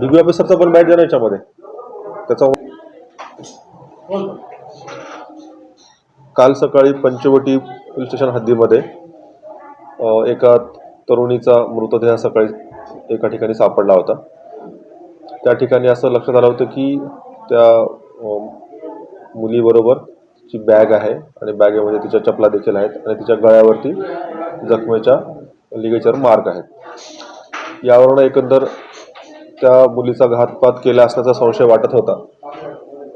DB ऑफिसरचा पण bat जाणार याच्यामध्ये. त्याचा काल सकाळी पंचवटी पोलीस स्टेशन हद्दीमध्ये एका तरुणीचा मृतदेह सकाळी एका ठिकाणी सापडला होता. त्या ठिकाणी असं लक्षात आलं होतं की त्या मुलीबरोबर ची बॅग आहे आणि बॅगेमध्ये म्हणजे तिच्या चपला देखील आहेत आणि तिच्या गळ्यावरती जखमेच्या लिगेचर मार्क आहेत. यावरून एकंदर त्या मुलीचा घातपात केला असल्याचा संशय वाटत होता.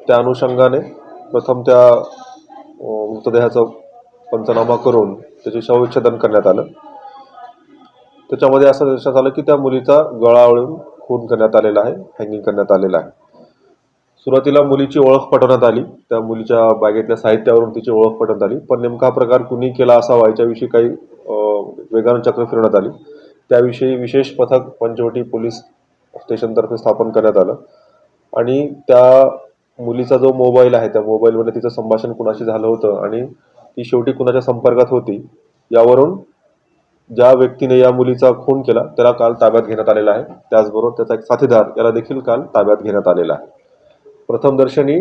त्या अनुषंगाने प्रथम त्या मृतदेहाचा पंचनामा करून त्याचे शवविच्छेदन करण्यात आलं. त्याच्यामध्ये असं लक्षात आलं की त्या मुलीचा गळावळून खून करण्यात आलेला आहे हँगिंग करण्यात आलेला आहे. सुरुवातीला मुलीची ओळख पटवण्यात आली. त्या मुलीच्या बॅगेतल्या साहित्यावरून तिची ओळख पटवण्यात आली. पण नेमका प्रकार कुणी केला असावा याच्याविषयी काही वेगानं चक्र फिरवण्यात आली. त्याविषयी विशेष पथक पंचवटी पोलीस स्टेशनतर्फे स्थापन करण्यात आलं. आणि त्या मुलीचा जो मोबाईल आहे त्या मोबाईलमध्ये तिचं संभाषण कुणाशी झालं होतं आणि ती शेवटी कुणाच्या संपर्कात होती यावरून ज्या व्यक्तीने या मुलीचा खून केला त्याला काल ताब्यात घेण्यात आलेला आहे. त्याचबरोबर त्याचा एक साथीदार याला देखील काल ताब्यात घेण्यात आलेला आहे. प्रथमदर्शनी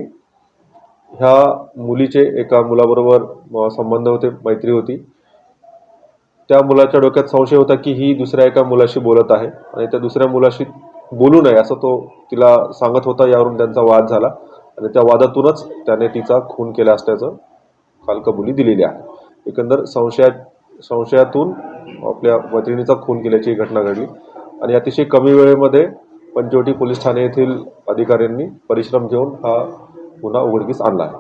ह्या मुलीचे एका मुलाबरोबर संबंध होते मैत्री होती. त्या मुलाच्या डोक्यात संशय होता की ही दुसऱ्या एका मुलाशी बोलत आहे आणि त्या दुसऱ्या मुलाशी बोलू नये असं तो तिला सांगत होता यावरून त्यांचा वाद झाला. आणि त्या वादातूनच त्याने तिचा खून केला असल्याचं काल कबुली दिलेली आहे. एकंदर संशया संशयातून आपल्या मैत्रिणीचा खून केल्याची ही घटना घडली. आणि अतिशय कमी वेळेमध्ये पंचवटी पोलीस ठाणे येथील अधिकाऱ्यांनी परिश्रम घेऊन हा गुन्हा उघडकीस आणला आहे.